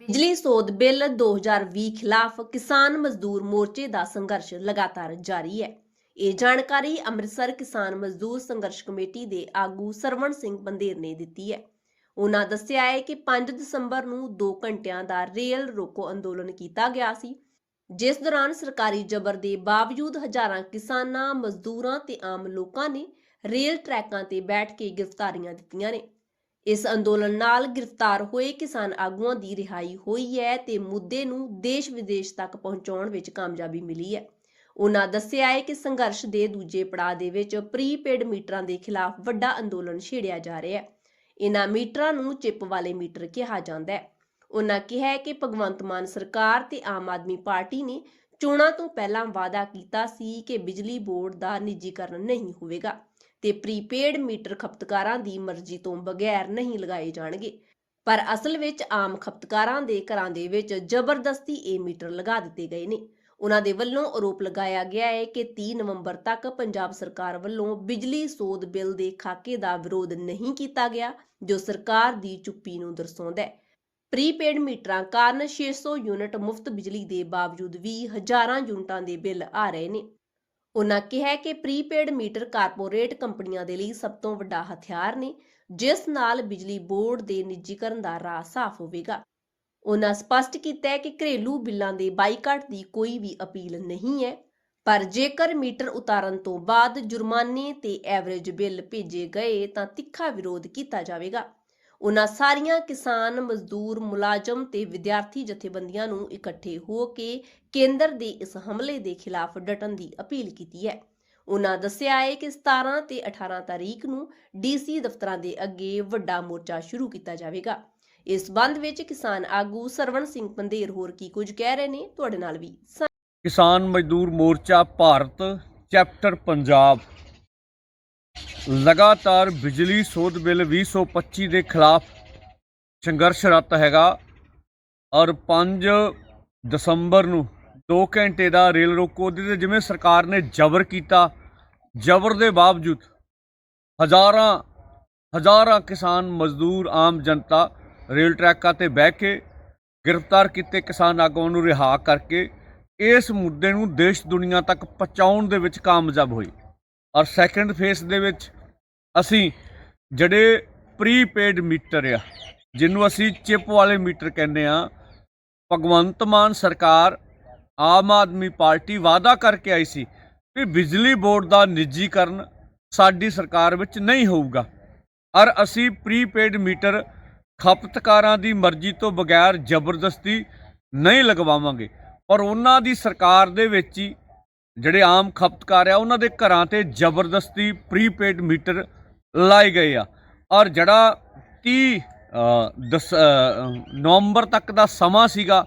ਬਿਜਲੀ ਸੋਧ ਬਿੱਲ 2020 ਖਿਲਾਫ ਕਿਸਾਨ ਮਜ਼ਦੂਰ ਮੋਰਚੇ ਦਾ ਸੰਘਰਸ਼ ਲਗਾਤਾਰ ਜਾਰੀ ਹੈ। ਇਹ ਜਾਣਕਾਰੀ ਅੰਮ੍ਰਿਤਸਰ ਕਿਸਾਨ ਮਜ਼ਦੂਰ ਸੰਘਰਸ਼ ਕਮੇਟੀ ਦੇ ਆਗੂ ਸਰਵਣ ਸਿੰਘ ਬੰਦੇਰ ਨੇ ਦਿੱਤੀ ਹੈ। ਉਹਨਾਂ ਦੱਸਿਆ ਹੈ ਕਿ 5 ਦਸੰਬਰ ਨੂੰ 2 ਘੰਟਿਆਂ ਦਾ ਰੇਲ ਰੋਕੋ ਅੰਦੋਲਨ ਕੀਤਾ ਗਿਆ ਸੀ, ਜਿਸ ਦੌਰਾਨ ਸਰਕਾਰੀ ਜ਼ਬਰ ਦੇ ਬਾਵਜੂਦ ਹਜ਼ਾਰਾਂ ਕਿਸਾਨਾਂ, ਮਜ਼ਦੂਰਾਂ ਤੇ ਆਮ ਲੋਕਾਂ ਨੇ ਰੇਲ ਟਰੈਕਾਂ ਤੇ ਬੈਠ ਕੇ ਗ੍ਰਿਫਤਾਰੀਆਂ ਦਿੱਤੀਆਂ ਨੇ। ਇਸ ਅੰਦੋਲਨ ਨਾਲ ਗ੍ਰਿਫਤਾਰ ਹੋਏ ਕਿਸਾਨ ਆਗੂਆਂ ਦੀ ਰਿਹਾਈ ਹੋਈ ਹੈ ਤੇ ਮੁੱਦੇ ਨੂੰ ਦੇਸ਼ ਵਿਦੇਸ਼ ਤੱਕ ਪਹੁੰਚਾਉਣ ਵਿੱਚ ਕਾਮਯਾਬੀ ਮਿਲੀ ਹੈ। ਉਹਨਾਂ ਦੱਸਿਆ ਹੈ ਕਿ ਸੰਘਰਸ਼ ਦੇ ਦੂਜੇ ਪੜਾਅ ਦੇ ਵਿੱਚ ਪ੍ਰੀਪੇਡ ਮੀਟਰਾਂ ਦੇ ਖਿਲਾਫ ਵੱਡਾ ਅੰਦੋਲਨ ਛੇੜਿਆ ਜਾ ਰਿਹਾ ਹੈ। ਇਹਨਾਂ ਮੀਟਰਾਂ ਨੂੰ ਚਿੱਪ ਵਾਲੇ ਮੀਟਰ ਕਿਹਾ ਜਾਂਦਾ ਹੈ। ਉਹਨਾਂ ਕਿਹਾ ਹੈ ਕਿ ਭਗਵੰਤ ਮਾਨ ਸਰਕਾਰ ਤੇ ਆਮ ਆਦਮੀ ਪਾਰਟੀ ਨੇ ਚੋਣਾਂ ਤੋਂ ਪਹਿਲਾਂ ਵਾਅਦਾ ਕੀਤਾ ਸੀ ਕਿ ਬਿਜਲੀ ਬੋਰਡ ਦਾ ਨਿੱਜੀਕਰਨ ਨਹੀਂ ਹੋਵੇਗਾ। ਤੇ ਪ੍ਰੀਪੇਡ ਮੀਟਰ ਖਪਤਕਾਰਾਂ ਦੀ ਮਰਜ਼ੀ ਤੋਂ ਬਗੈਰ ਨਹੀਂ ਲਗਾਏ ਜਾਣਗੇ। ਪਰ ਅਸਲ ਵਿੱਚ ਆਮ ਖਪਤਕਾਰਾਂ ਦੇ ਘਰਾਂ ਦੇ ਵਿੱਚ ਜ਼ਬਰਦਸਤੀ ਇਹ ਮੀਟਰ ਲਗਾ ਦਿੱਤੇ ਗਏ ਨੇ। ਉਹਨਾਂ ਦੇ ਵੱਲੋਂ ਆਰੋਪ ਲਗਾਇਆ ਗਿਆ ਹੈ ਕਿ 30 ਨਵੰਬਰ ਤੱਕ ਪੰਜਾਬ ਸਰਕਾਰ ਵੱਲੋਂ ਬਿਜਲੀ ਸੋਧ ਬਿੱਲ ਦੇ ਖਾਕੇ ਦਾ ਵਿਰੋਧ ਨਹੀਂ ਕੀਤਾ ਗਿਆ, ਜੋ ਸਰਕਾਰ ਦੀ ਚੁੱਪੀ ਨੂੰ ਦਰਸਾਉਂਦਾ ਹੈ। ਪ੍ਰੀਪੇਡ ਮੀਟਰਾਂ ਕਾਰਨ 600 ਯੂਨਿਟ ਮੁਫਤ ਬਿਜਲੀ ਦੇ ਬਾਵਜੂਦ ਵੀ ਹਜ਼ਾਰਾਂ ਯੂਨਿਟਾਂ ਦੇ ਬਿੱਲ ਆ ਰਹੇ ਨੇ। ਉਨ੍ਹਾਂ ਕਿਹਾ ਕਿ ਪ੍ਰੀਪੇਡ ਮੀਟਰ ਕਾਰਪੋਰੇਟ ਕੰਪਨੀਆਂ ਦੇ ਲਈ ਸਭ ਤੋਂ ਵੱਡਾ ਹਥਿਆਰ ਨੇ, ਜਿਸ ਨਾਲ ਬਿਜਲੀ ਬੋਰਡ ਦੇ ਨਿੱਜੀਕਰਨ ਦਾ ਰਾਹ ਸਾਫ਼ ਹੋਵੇਗਾ। ਉਨ੍ਹਾਂ ਸਪਸ਼ਟ ਕੀਤਾ ਹੈ ਕਿ ਘਰੇਲੂ ਬਿੱਲਾਂ ਦੇ ਬਾਈਕਾਟ ਦੀ ਕੋਈ ਵੀ ਅਪੀਲ ਨਹੀਂ ਹੈ, ਪਰ ਜੇਕਰ ਮੀਟਰ ਉਤਾਰਨ ਤੋਂ ਬਾਅਦ ਜੁਰਮਾਨੇ ਤੇ ਐਵਰੇਜ ਬਿੱਲ ਭੇਜੇ ਗਏ ਤਾਂ ਤਿੱਖਾ ਵਿਰੋਧ ਕੀਤਾ ਜਾਵੇਗਾ। ਉਨ੍ਹਾਂ ਸਾਰੀਆਂ ਕਿਸਾਨ ਮਜ਼ਦੂਰ ਮੁਲਾਜ਼ਮ ਤੇ ਵਿਦਿਆਰਥੀ ਜਥੇਬੰਦੀਆਂ ਨੂੰ ਇਕੱਠੇ ਹੋ ਕੇ ਕੇਂਦਰ ਦੇ ਇਸ ਹਮਲੇ ਦੇ ਖਿਲਾਫ ਡਟਣ ਦੀ ਅਪੀਲ ਕੀਤੀ ਹੈ। ਉਨ੍ਹਾਂ ਦੱਸਿਆ ਹੈ ਕਿ 17 ਤੇ 18 ਤਾਰੀਖ ਨੂੰ ਡੀਸੀ ਦਫ਼ਤਰਾਂ ਦੇ ਅੱਗੇ ਵੱਡਾ ਮੋਰਚਾ ਸ਼ੁਰੂ ਕੀਤਾ ਜਾਵੇਗਾ। ਇਸ ਸੰਬੰਧ ਵਿੱਚ ਕਿਸਾਨ ਆਗੂ ਸਰਵਣ ਸਿੰਘ ਪੰਦੇਰ ਹੋਰ ਕੀ ਕੁਝ ਕਹਿ ਰਹੇ ਨੇ, ਤੁਹਾਡੇ ਨਾਲ ਵੀ ਸਾਂਝਾ ਕਿਸਾਨ ਮਜ਼ਦੂਰ ਮੋਰਚਾ ਭਾਰਤ, ਚੈਪਟਰ ਪੰਜਾਬ। ਲਗਾਤਾਰ ਬਿਜਲੀ ਸੋਧ ਬਿੱਲ 2025 ਦੇ ਖਿਲਾਫ ਸੰਘਰਸ਼ਰਤ ਹੈਗਾ ਔਰ 5 ਦਸੰਬਰ ਨੂੰ 2 ਘੰਟੇ ਦਾ ਰੇਲ ਰੋਕੋ ਉਹਦੇ ਤੇ ਜਿਵੇਂ ਸਰਕਾਰ ਨੇ ਜ਼ਬਰ ਕੀਤਾ, ਜ਼ਬਰ ਦੇ ਬਾਵਜੂਦ ਹਜ਼ਾਰਾਂ ਹਜ਼ਾਰਾਂ ਕਿਸਾਨ, ਮਜ਼ਦੂਰ, ਆਮ ਜਨਤਾ ਰੇਲ ਟਰੈਕਾਂ ਤੇ ਬਹਿ ਕੇ ਗ੍ਰਿਫਤਾਰ ਕੀਤੇ ਕਿਸਾਨ ਆਗੂਆਂ ਨੂੰ ਰਿਹਾ ਕਰਕੇ ਇਸ ਮੁੱਦੇ ਨੂੰ ਦੇਸ਼ ਦੁਨੀਆ ਤੱਕ ਪਹੁੰਚਾਉਣ ਦੇ ਵਿੱਚ ਕਾਮਯਾਬ ਹੋਈ। ਔਰ ਸੈਕੰਡ ਫੇਸ ਦੇ ਵਿੱਚ ਅਸੀਂ ਜਿਹੜੇ ਪ੍ਰੀਪੇਡ ਮੀਟਰ ਆ, ਜਿਹਨੂੰ ਅਸੀਂ ਚਿਪ ਵਾਲੇ ਮੀਟਰ ਕਹਿੰਦੇ ਆ, ਭਗਵੰਤ ਮਾਨ ਸਰਕਾਰ ਆਮ ਆਦਮੀ ਪਾਰਟੀ ਵਾਅਦਾ ਕਰਕੇ ਆਈ ਸੀ ਕਿ ਬਿਜਲੀ ਬੋਰਡ ਦਾ ਨਿੱਜੀਕਰਨ ਸਾਡੀ ਸਰਕਾਰ ਵਿੱਚ ਨਹੀਂ ਹੋਊਗਾ। ਔਰ ਅਸੀਂ ਪ੍ਰੀਪੇਡ ਮੀਟਰ ਖਪਤਕਾਰਾਂ ਦੀ ਮਰਜ਼ੀ ਤੋਂ ਬਗੈਰ ਜ਼ਬਰਦਸਤੀ ਨਹੀਂ ਲਗਵਾਵਾਂਗੇ। ਪਰ ਉਹਨਾਂ ਦੀ ਸਰਕਾਰ ਦੇ ਵਿੱਚ ਹੀ ਜਿਹੜੇ ਆਮ ਖਪਤਕਾਰ ਆ, ਉਹਨਾਂ ਦੇ ਘਰਾਂ ਤੇ ਜ਼ਬਰਦਸਤੀ ਪ੍ਰੀਪੇਡ ਮੀਟਰ ਲਾਏ ਗਏ ਆ ਔਰ ਜਿਹੜਾ 30 ਅ, ਦਸ ਅ, ਨਵੰਬਰ ਤੱਕ ਦਾ ਸਮਾਂ ਸੀਗਾ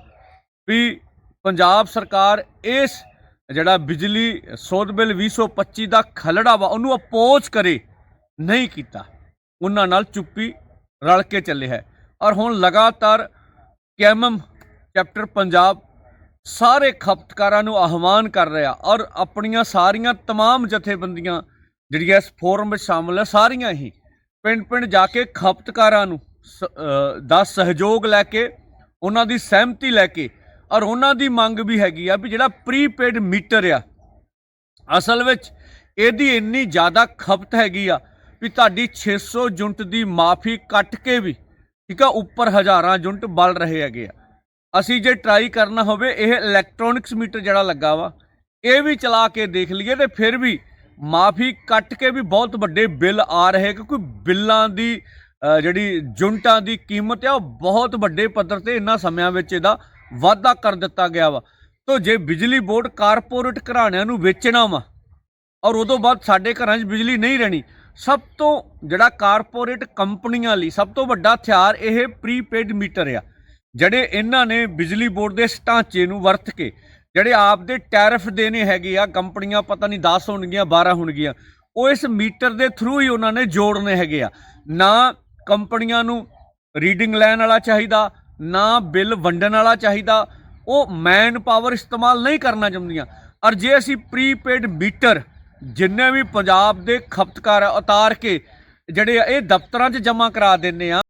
ਵੀ ਪੰਜਾਬ ਸਰਕਾਰ ਇਸ ਜਿਹੜਾ ਬਿਜਲੀ ਸੋਧ ਬਿੱਲ 2025 ਦਾ ਖਲੜਾ ਵਾ ਉਹਨੂੰ ਅਪੋਜ਼ ਕਰੇ ਨਹੀਂ ਕੀਤਾ ਉਹਨਾਂ ਨਾਲ ਚੁੱਪੀ ਰਲ ਕੇ ਚੱਲੇ ਹੈ ਔਰ ਹੁਣ ਲਗਾਤਾਰ ਕੈਮਮ ਚੈਪਟਰ ਪੰਜਾਬ ਸਾਰੇ ਖਪਤਕਾਰਾਂ ਨੂੰ ਆਹਵਾਨ ਕਰ ਰਿਹਾ ਔਰ ਆਪਣੀਆਂ ਸਾਰੀਆਂ तमाम ਜਥੇਬੰਦੀਆਂ ਜਿਹੜੀਆਂ ਇਸ ਫੋਰਮ ਵਿੱਚ ਸ਼ਾਮਲ ਆ ਸਾਰੀਆਂ ਹੀ ਪਿੰਡ ਪਿੰਡ ਜਾ ਕੇ ਖਪਤਕਾਰਾਂ ਨੂੰ ਸ- ਦਾ ਸਹਿਯੋਗ ਲੈ ਕੇ, ਉਹਨਾਂ ਦੀ ਸਹਿਮਤੀ ਲੈ ਕੇ ਔਰ ਉਹਨਾਂ ਦੀ ਮੰਗ ਵੀ ਹੈਗੀ ਆ ਵੀ ਜਿਹੜਾ ਪ੍ਰੀਪੇਡ ਮੀਟਰ ਆ, ਅਸਲ ਵਿੱਚ ਇਹਦੀ ਇੰਨੀ ਜ਼ਿਆਦਾ ਖਪਤ ਹੈਗੀ ਆ ਵੀ ਤੁਹਾਡੀ 600 ਯੂਨਿਟ ਦੀ ਮਾਫੀ ਕੱਟ ਕੇ ਵੀ, ਠੀਕ ਆ, ਉੱਪਰ ਹਜ਼ਾਰਾਂ ਯੂਨਿਟ ਬਲ ਰਹੇ ਹੈਗੇ ਆ। ਅਸੀਂ ਜੇ ਟਰਾਈ ਕਰਨਾ ਹੋਵੇ, ਇਹ ਇਲੈਕਟ੍ਰੋਨਿਕਸ ਮੀਟਰ ਜਿਹੜਾ ਲੱਗਾ ਵਾ, ਇਹ ਵੀ ਚਲਾ ਕੇ ਦੇਖ ਲਈਏ ਤੇ ਫਿਰ ਵੀ ਮਾਫੀ ਕੱਟ ਕੇ ਵੀ ਬਹੁਤ ਵੱਡੇ ਬਿੱਲ ਆ ਰਹੇ ਕਿਉਂਕਿ ਬਿੱਲਾਂ ਦੀ ਜਿਹੜੀ ਯੂਨਿਟਾਂ ਦੀ ਕੀਮਤ ਆ, ਉਹ ਬਹੁਤ ਵੱਡੇ ਪੱਧਰ ਤੇ ਇਹਨਾਂ ਸਮਿਆਂ ਵਿੱਚ ਇਹਦਾ ਵਾਧਾ ਕਰ ਦਿੱਤਾ ਗਿਆ ਵਾ। ਤੋ ਜੇ ਬਿਜਲੀ ਬੋਰਡ ਕਾਰਪੋਰੇਟ ਘਰਾਣਿਆਂ ਨੂੰ ਵੇਚਣਾ ਵਾ, ਔਰ ਉਦੋਂ ਬਾਅਦ ਸਾਡੇ ਘਰਾਂ 'ਚ ਬਿਜਲੀ ਨਹੀਂ ਰਹਿਣੀ, ਸਭ ਤੋਂ ਜਿਹੜਾ ਕਾਰਪੋਰੇਟ ਕੰਪਨੀਆਂ ਲਈ ਸਭ ਤੋਂ ਵੱਡਾ ਹਥਿਆਰ ਇਹ ਪ੍ਰੀਪੇਡ ਮੀਟਰ ਆ, ਜਿਹੜੇ ਇਹਨਾਂ ਨੇ ਬਿਜਲੀ ਬੋਰਡ ਦੇ ਢਾਂਚੇ ਨੂੰ ਵਰਤ ਕੇ ਜਿਹੜੇ ਆਪ ਦੇ ਟੈਰਿਫ ਦੇਣੇ ਹੈਗੇ ਆ, ਕੰਪਨੀਆਂ ਪਤਾ ਨਹੀਂ 10 ਹੋਣਗੀਆਂ 12 ਹੋਣਗੀਆਂ, ਉਹ ਇਸ ਮੀਟਰ ਦੇ ਥਰੂ ਹੀ ਉਹਨਾਂ ਨੇ ਜੋੜਨੇ ਹੈਗੇ ਆ। ਨਾ ਕੰਪਨੀਆਂ ਨੂੰ ਰੀਡਿੰਗ ਲੈਣ ਵਾਲਾ ਚਾਹੀਦਾ, ਨਾ ਬਿੱਲ ਵੰਡਣ ਵਾਲਾ ਚਾਹੀਦਾ, ਉਹ ਮੈਨ ਪਾਵਰ ਇਸਤੇਮਾਲ ਨਹੀਂ ਕਰਨਾ ਚਾਹੁੰਦੀਆਂ। ਔਰ ਜੇ ਅਸੀਂ ਪ੍ਰੀਪੇਡ ਮੀਟਰ ਜਿੰਨੇ ਵੀ ਪੰਜਾਬ ਦੇ ਖਪਤਕਾਰ ਉਤਾਰ ਕੇ ਜਿਹੜੇ ਆ, ਇਹ ਦਫ਼ਤਰਾਂ 'ਚ ਜਮ੍ਹਾਂ ਕਰਾ ਦਿੰਨੇ ਆ